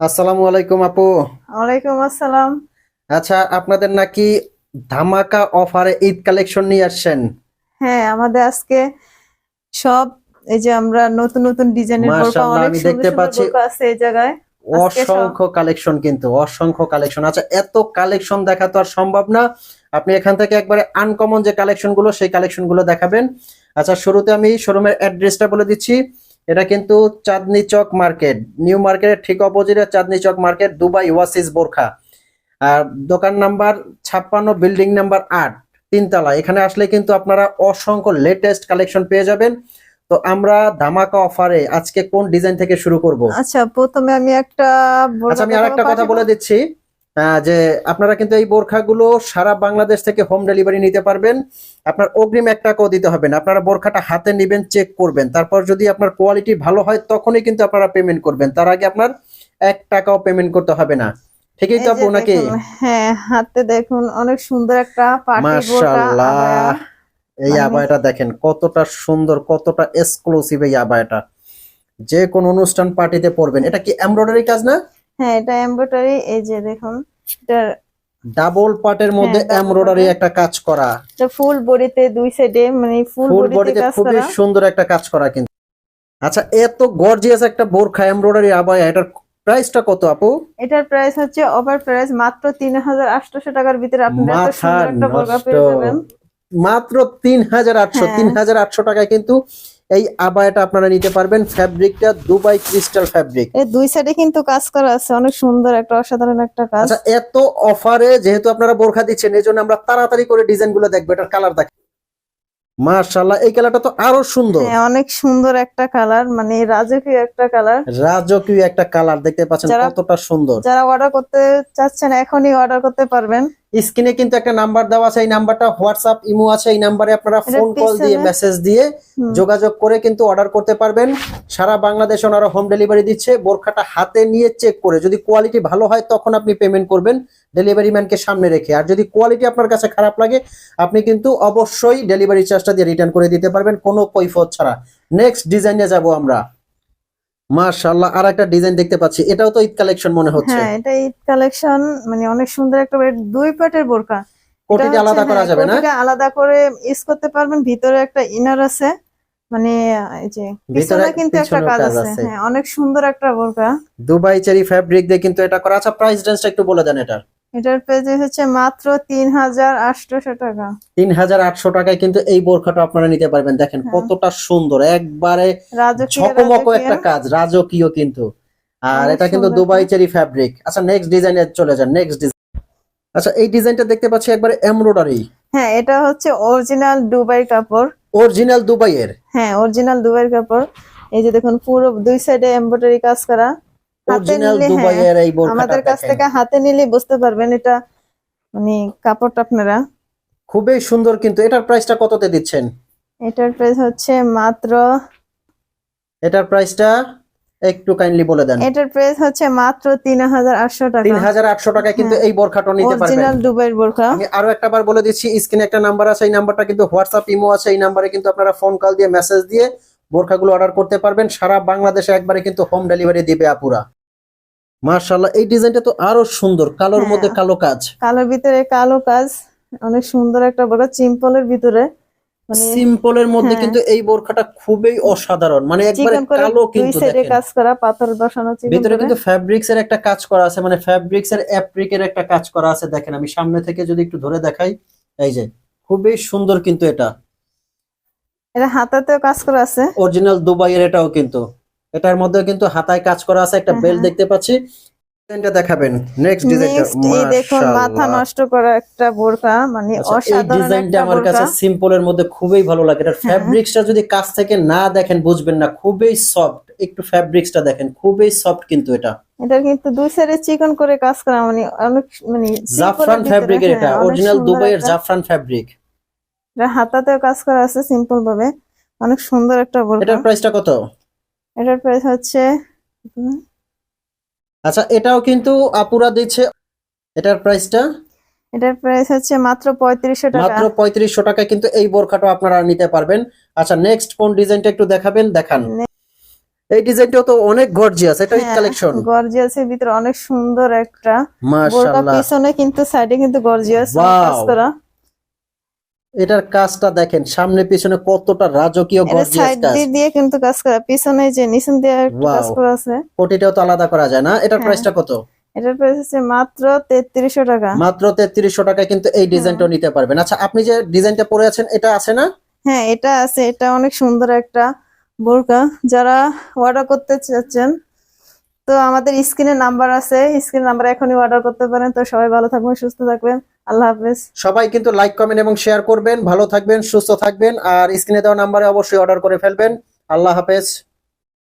আসসালামু আলাইকুম আপু। ওয়ালাইকুম আসসালাম। আচ্ছা আপনাদের নাকি ধামাকা অফারে ঈদ কালেকশন নিয়ে আসছেন? হ্যাঁ আমাদের আজকে সব এই যে আমরা নতুন নতুন ডিজাইনের বোরকা অনেক আমি দেখতে পাচ্ছি। আছে এই জায়গায়। অসংখ্য কালেকশন কিন্তু অসংখ্য কালেকশন। আচ্ছা এত কালেকশন দেখা তো আর সম্ভব না। আপনি এখান থেকে একবারে আনকমন যে কালেকশনগুলো সেই কালেকশনগুলো দেখাবেন। আচ্ছা শুরুতে আমি শোরুমের অ্যাড্রেসটা বলে দিচ্ছি। এটা কিন্তু চাঁদনি চক মার্কেট নিউ মার্কেটের ঠিক অপোজিটে চাঁদনি চক মার্কেট দুবাই ওয়াসিস বোরখা। আর দোকান নাম্বার ছাপ্পান্ন বিল্ডিং নাম্বার আট তিনতলা। এখানে আসলে কিন্তু আপনারা অসংখ্য লেটেস্ট কালেকশন পেয়ে যাবেন। তো আমরা ধামাকা অফারে আজকে কোন ডিজাইন থেকে শুরু করব? আচ্ছা প্রথমে আমি একটা আচ্ছা আমি আর একটা কথা বলে দিচ্ছি। যে আপনারা কিন্তু এই বোরখাগুলো সারা বাংলাদেশ থেকে হোম ডেলিভারি নিতে পারবেন। আপনার অগ্রিম এক টাকাও দিতে হবে না। আপনারা বোরখাটা হাতে নেবেন চেক করবেন। তারপর যদি আপনার কোয়ালিটি ভালো হয় তখনই কিন্তু আপনারা পেমেন্ট করবেন। তার আগে আপনার এক টাকাও পেমেন্ট করতে হবে না। ঠিকই তো আপু নাকি? হ্যাঁ হাতে দেখুন অনেক সুন্দর একটা পার্টি মাশাআল্লাহ। এই মানে- আবায়াটা দেখেন কতটা সুন্দর কতটা এক্সক্লুসিভ এই আবায়াটা। যে কোন অনুষ্ঠান পার্টিতে পরবেন। এটা কি এমব্রয়ডারি কাজ না? হ্যাঁ এটা এমব্রয়ডারি এই যে দেখুন এটা ডাবল পার্টের মধ্যে এমব্রয়ডারি একটা কাজ করা। এটা ফুল বডিতে দুই সাইডে মানে ফুল বডিতে খুবই সুন্দর একটা কাজ করা কিন্তু। আচ্ছা এত গর্জিয়াস একটা বোরখা এমব্রয়ডারি আবায়া এটার প্রাইসটা কত আপু? এটার প্রাইস হচ্ছে ওভার প্রাইস মাত্র তিন হাজার আটশোশো টাকার ভিতরে আপনারা এত সুন্দর একটা নষ্ট। পেয়ে যাবেন। মাত্র তিন হাজার আটশো হ্যাঁ। টাকায় কিন্তু এই আবায়াটা আপনারা নিতে পারবেন ফ্যাব্রিকটা দুবাই ক্রিস্টাল ফ্যাব্রিক। এই দুই সাইডে কিন্তু কাজ করা আছে অনেক সুন্দর একটা অসাধারণ একটা কাজ। আচ্ছা এত অফারে যেহেতু আপনারা বোরখা দিচ্ছেন এজন্য জন্য আমরা তাড়াতাড়ি করে ডিজাইনগুলো দেখব এটার কালার দেখ মার্শাল্লাহ এই কালারটা তো আরও সুন্দর। হ্যাঁ অনেক সুন্দর একটা কালার মানে রাজকীয় একটা কালার রাজকীয় একটা কালার দেখতে পাচ্ছেন কতটা সুন্দর। যারা অর্ডার করতে চাচ্ছেন এখনই অর্ডার করতে পারবেন। স্ক্রিনে কিন্তু একটা নাম্বার দেওয়া আছে এই নাম্বারটা হোয়াটসঅ্যাপ ইমো আছে এই নাম্বারে আপনারা ফোন কল দিয়ে মেসেজ দিয়ে যোগাযোগ করে কিন্তু অর্ডার করতে পারবেন। সারা বাংলাদেশে ওনারা হোম ডেলিভারি দিচ্ছে বোরখাটা হাতে নিয়ে চেক করে। যদি কোয়ালিটি ভালো হয় তখন আপনি পেমেন্ট করবেন। ডেলিভারি ম্যানকে সামনে রেখে। আর যদি কোয়ালিটি আপনার কাছে খারাপ লাগে আপনি কিন্তু অবশ্যই ডেলিভারি চার্জটা দিয়ে রিটার্ন করে দিতে পারবেন কোনো কৈফত ছাড়া। নেক্সট ডিজাইনে যাব আমরা। মাশাআল্লাহ আর একটা ডিজাইন দেখতে পাচ্ছি। এটাও তো ঈদ কালেকশন মনে হচ্ছে। হ্যাঁ এটা ঈদ কালেকশন মানে অনেক সুন্দর একটা দুই পাটের বোরকা। কোটিটি আলাদা করা হ্যাঁ, যাবে না? কোটিটা আলাদা করে ইউজ করতে পারবেন। ভিতরে একটা ইনার আছে। মানে এই যে ভিতরে কিন্তু একটা কাজ আছে। আছে। হ্যাঁ অনেক সুন্দর একটা বোরকা। দুবাই চেরি ফ্যাব্রিক দিয়ে কিন্তু এটা করা আচ্ছা প্রাইস রেঞ্জটা একটু বলে দেন এটা এটার প্রাইস হচ্ছে মাত্র তিন হাজার আটশোশো টাকা। তিন হাজার আটশো টাকায় কিন্তু এই বোরখাটা আপনারা নিতে পারবেন। দেখেন হ্যাঁ। কতটা সুন্দর একবারে রাজকীয় একটা কাজ রাজকীয় কিন্তু। আর এটা কিন্তু দুবাই চেরি ফ্যাব্রিক আচ্ছা নেক্সট ডিজাইনে চলে যান নেক্সট ডিজাইন আচ্ছা এই ডিজাইনটা দেখতে পাচ্ছি একবারে এমব্রয়ডারি হ্যাঁ এটা হচ্ছে অরিজিনাল দুবাই কাপড়। অরিজিনাল দুবাইয়ের হ্যাঁ অরিজিনাল দুবাইয়ের কাপড়। এই যে দেখুন পুরো দুই সাইডে এমব্রয়ডারি কাজ করা। অরিজিনাল হ্যাঁ দুবাইয়ের এই বোরখাটা আমাদের কাছ থেকে হাতে নিলে বুঝতে পারবেন এটা মানে কাপড়টা আপনারা। খুবই সুন্দর কিন্তু এটার প্রাইসটা কততে দিচ্ছেন? এটার প্রাইস হচ্ছে মাত্র এটার প্রাইসটা একটু কাইন্ডলি বলে দেন। এটার প্রাইস হচ্ছে মাত্র তিন হাজার আটশো টাকা। তিন হাজার আটশো টাকায় কিন্তু হ্যাঁ। এই বোরখাটা নিতে পারবেন। অরিজিনাল দুবাইয়ের বোরকা আমি আরও একটা বার বলে দিচ্ছি স্ক্রিনে একটা নাম্বার আছে এই নাম্বারটা কিন্তু হোয়াটসঅ্যাপ ইমো আছে এই নাম্বারে কিন্তু আপনারা ফোন কল দিয়ে মেসেজ দিয়ে বোরখাগুলো অর্ডার করতে পারবেন। সারা বাংলাদেশে একবারে কিন্তু হোম ডেলিভারি দিবে আপুরা। মার্শাল্লাহ এই ডিজাইনটা তো আরও সুন্দর কালোর হ্যাঁ। মধ্যে কালো কাজ। কালোর ভিতরে কালো কাজ অনেক সুন্দর একটা বোরকা চিম্পলের ভিতরে। মানে সিম্পলের মধ্যে হ্যাঁ। কিন্তু এই বোরখাটা খুবই অসাধারণ মানে একবারে কালো কিন্তু কাজ করা পাথর বসানো ভিতরে কিন্তু ফ্যাব্রিক্স এর একটা কাজ করা আছে মানে ফ্যাব্রিক্স এর অ্যাপ্রিকের একটা কাজ করা আছে দেখেন আমি সামনে থেকে যদি একটু ধরে দেখাই এই যে খুবই সুন্দর কিন্তু এটা। এটা হাতাতেও কাজ করা আছে। অরিজিনাল দুবাইয়ের এটাও কিন্তু। এটার মধ্যে কিন্তু হাতায় কাজ করা আছে একটা বেল্ট। দেখতে পাচ্ছি। ডিজাইনটা দেখাবেন। নেক্সট ডিজাইনটা এই দেখুন মাথা নষ্ট করা একটা বোরকা মানে আচ্ছা, অসাধারণ ডিজাইনটা আমার কাছে সিম্পলের মধ্যে খুবই ভালো লাগে। হ্যাঁ। ফ্যাব্রিক্সটা যদি কাছ থেকে না দেখেন বুঝবেন না খুবই সফট একটু ফ্যাব্রিক্সটা দেখেন খুবই সফট কিন্তু এটা। এটা কিন্তু দুই সাইডে চিকন করে কাজ করা মানে অনেক মানে জাফরান ফ্যাব্রিকের এটা অরিজিনাল দুবাইয়ের জাফ জাফরান ফ্যাব্রিক হাতাতেও কাজ করা আছে সিম্পল ভাবে অনেক সুন্দর একটা বোরকা। এটার প্রাইসটা কত? এটার প্রাইস হচ্ছে আচ্ছা এটাও কিন্তু আপুরা দিচ্ছে এটার প্রাইসটা এটার প্রাইস হচ্ছে মাত্র পঁয়ত্রিশশো টাকা। মাত্র পঁয়ত্রিশশো টাকায় কিন্তু এই বোরখাটা আপনারা নিতে পারবেন। আচ্ছা নেক্সট কোন ডিজাইনটা একটু দেখাবেন? দেখান। এই ডিজাইনটাও তো অনেক গর্জিয়াস এটা হ্যাঁ, কালেকশন গর্জিয়াসের ভিতরে অনেক সুন্দর একটা। বোরকা পিছনে কিন্তু সাইডে কিন্তু গর্জিয়াস! কাজ করা এটার কাজটা দেখেন সামনে পিছনে কতটা রাজকীয় গর্জিয়াস কাজ। দিয়ে দিয়ে কিন্তু কাজ করা পিছনে যে নিচন দিয়ে কাজ করা আছে। কোটিটাও তো আলাদা করা যায় না। এটার হ্যাঁ। প্রাইসটা কত? এটার প্রাইস হচ্ছে মাত্র তেত্রিশশো টাকা। মাত্র তেত্রিশশো টাকায় কিন্তু এই ডিজাইনটাও নিতে পারবেন। আচ্ছা আপনি যে ডিজাইনটা পরে আছেন এটা আছে না? হ্যাঁ এটা আছে। এটা অনেক সুন্দর একটা বোরকা। যারা অর্ডার করতে চাচ্ছেন তো আমাদের স্ক্রিনে নাম্বার আছে। স্ক্রিন নাম্বার এখনই অর্ডার করতে পারেন। তো সবাই ভালো থাকবেন সুস্থ থাকবেন। আল্লাহ হাফেজ। সবাই কিন্তু লাইক কমেন্ট এবং শেয়ার করবেন। ভালো থাকবেন, সুস্থ থাকবেন। আর স্ক্রিনে দেওয়া নাম্বারে অবশ্যই অর্ডার করে ফেলবেন। আল্লাহ হাফেজ।